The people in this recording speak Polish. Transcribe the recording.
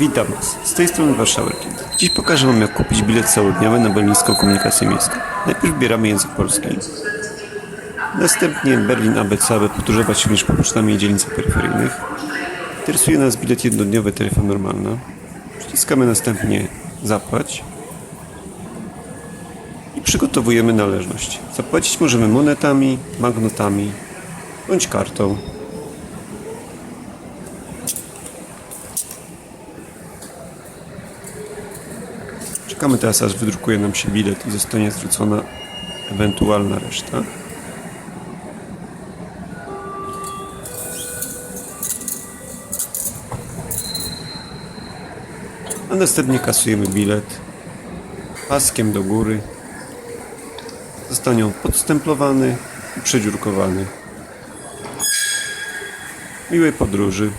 Witam Was, z tej strony Warszawerki. Dziś pokażę Wam jak kupić bilet całodniowy na berlińską komunikację miejską. Najpierw wybieramy język polski. Następnie Berlin ABC, aby podróżować również pocztami i dzielnicach peryferyjnych. Interesuje nas bilet jednodniowy, taryfa normalna. Przyciskamy następnie zapłać. I przygotowujemy należność. Zapłacić możemy monetami, banknotami bądź kartą. Czekamy teraz, aż wydrukuje nam się bilet i zostanie zwrócona ewentualna reszta. A następnie kasujemy bilet paskiem do góry. Zostanie on podstemplowany i przedziurkowany. Miłej podróży.